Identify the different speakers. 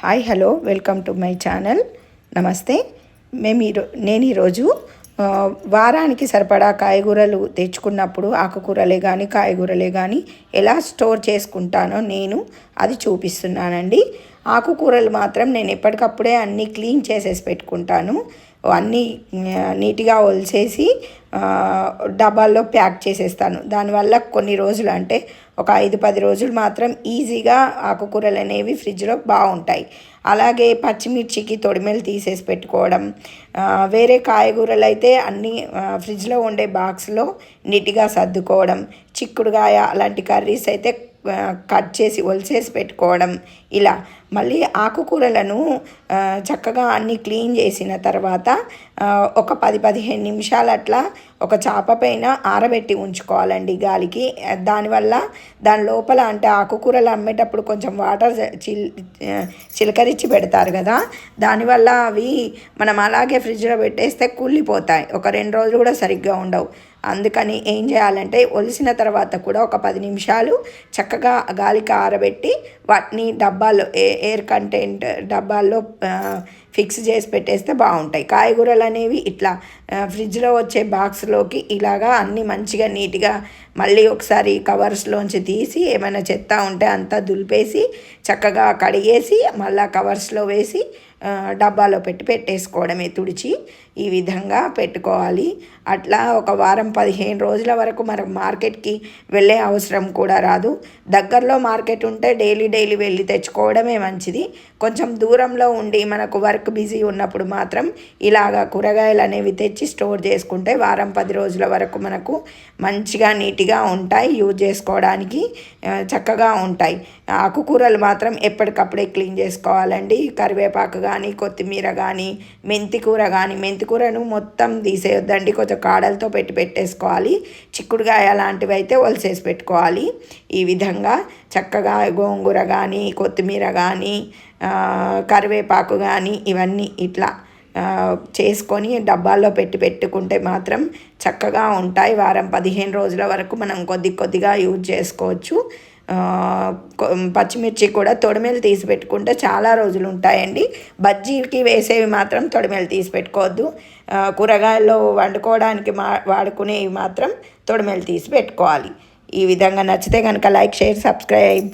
Speaker 1: Hi hello welcome to my channel. నమస్తే. మేము ఈరో నేను ఈరోజు వారానికి సరిపడా కాయగూరలు తెచ్చుకున్నప్పుడు ఆకుకూరలే కానీ కాయగూరలే కానీ ఎలా స్టోర్ చేసుకుంటానో నేను అది చూపిస్తున్నానండి. ఆకుకూరలు మాత్రం నేను ఎప్పటికప్పుడే అన్నీ క్లీన్ చేసేసి పెట్టుకుంటాను. అన్నీ నీట్గా ఒలిసేసి డబ్బాల్లో ప్యాక్ చేసేస్తాను. దానివల్ల కొన్ని రోజులు అంటే ఒక ఐదు పది రోజులు మాత్రం ఈజీగా ఆకుకూరలు అనేవి ఫ్రిడ్జ్లో బాగుంటాయి. అలాగే పచ్చిమిర్చికి తొడిమెలు తీసేసి పెట్టుకోవడం వేరే కాయగూరలు అయితే అన్నీ ఫ్రిడ్జ్లో ఉండే బాక్స్లో నీట్గా సర్దుకోవడం చిక్కుడుగాయ అలాంటి కర్రీస్ అయితే కట్ చేసి ఒలిసేసి పెట్టుకోవడం ఇలా. మళ్ళీ ఆకుకూరలను చక్కగా అన్ని క్లీన్ చేసిన తర్వాత ఒక పది పదిహేను నిమిషాలు అట్లా ఒక చాప పైన ఆరబెట్టి ఉంచుకోవాలండి గాలికి. దానివల్ల దాని లోపల అంటే ఆకుకూరలు అమ్మేటప్పుడు కొంచెం వాటర్ చిల్ చిలకరించి పెడతారు కదా. దానివల్ల అవి మనం అలాగే ఫ్రిడ్జ్లో పెట్టేస్తే కుళ్ళిపోతాయి. ఒక రెండు రోజులు కూడా సరిగ్గా ఉండవు. అందుకని ఏం చేయాలంటే ఒలిసిన తర్వాత కూడా ఒక పది నిమిషాలు చక్కగా గాలికి ఆరబెట్టి వాటిని డబ్బాలో ఏ ఎయిర్ కంటెంట్ డబ్బాల్లో ఫిక్స్ చేసి పెట్టేస్తే బాగుంటాయి. కాయగూరలు అనేవి ఇట్లా ఫ్రిడ్జ్లో వచ్చే బాక్స్లోకి ఇలాగా అన్నీ మంచిగా నీట్గా మళ్ళీ ఒకసారి కవర్స్లోంచి తీసి ఏమైనా చెత్త ఉంటే అంతా దులిపేసి చక్కగా కడిగేసి మళ్ళీ కవర్స్లో వేసి డబ్బాలో పెట్టి పెట్టేసుకోవడమే తుడిచి ఈ విధంగా పెట్టుకోవాలి. అట్లా ఒక వారం పదిహేను రోజుల వరకు మనం మార్కెట్కి వెళ్ళే అవసరం కూడా రాదు. దగ్గరలో మార్కెట్ ఉంటే డైలీ డైలీ వెళ్ళి తెచ్చుకోవడమే మంచిది. కొంచెం దూరంలో ఉండి మనకు వర్క్ బిజీ ఉన్నప్పుడు మాత్రం ఇలాగా కూరగాయలు అనేవి తెచ్చి స్టోర్ చేసుకుంటే వారం పది రోజుల వరకు మనకు మంచిగా నీట్గా ఉంటాయి. యూజ్ చేసుకోవడానికి చక్కగా ఉంటాయి. ఆకుకూరలు మాత్రం ఎప్పటికప్పుడే క్లీన్ చేసుకోవాలండి. కరివేపాకు కానీ కొత్తిమీర కానీ మెంతికూర కానీ మెంతికూరను మొత్తం తీసేయొద్దండి. కొంచెం కాడలతో పెట్టి పెట్టేసుకోవాలి. చిక్కుడుగాయ లాంటివి అయితే ఒలిసేసి పెట్టుకోవాలి. ఈ విధంగా చక్కగా గోంగూర కానీ కొత్తిమీర కానీ కరివేపాకు కానీ ఇవన్నీ ఇట్లా చేసుకొని డబ్బాల్లో పెట్టి పెట్టుకుంటే మాత్రం చక్కగా ఉంటాయి. వారం పదిహేను రోజుల వరకు మనం కొద్ది కొద్దిగా యూజ్ చేసుకోవచ్చు. పచ్చిమిర్చి కూడా తొడమేలు తీసి పెట్టుకుంటే చాలా రోజులు ఉంటాయండి. బజ్జీకి వేసేవి మాత్రం తొడిమెలు తీసి పెట్టుకోవద్దు. కూరగాయల్లో వండుకోవడానికి మా వాడుకునేవి మాత్రం తొడిమెలు తీసి పెట్టుకోవాలి. ఈ విధంగా నచ్చితే కనుక లైక్ షేర్ సబ్స్క్రైబ్.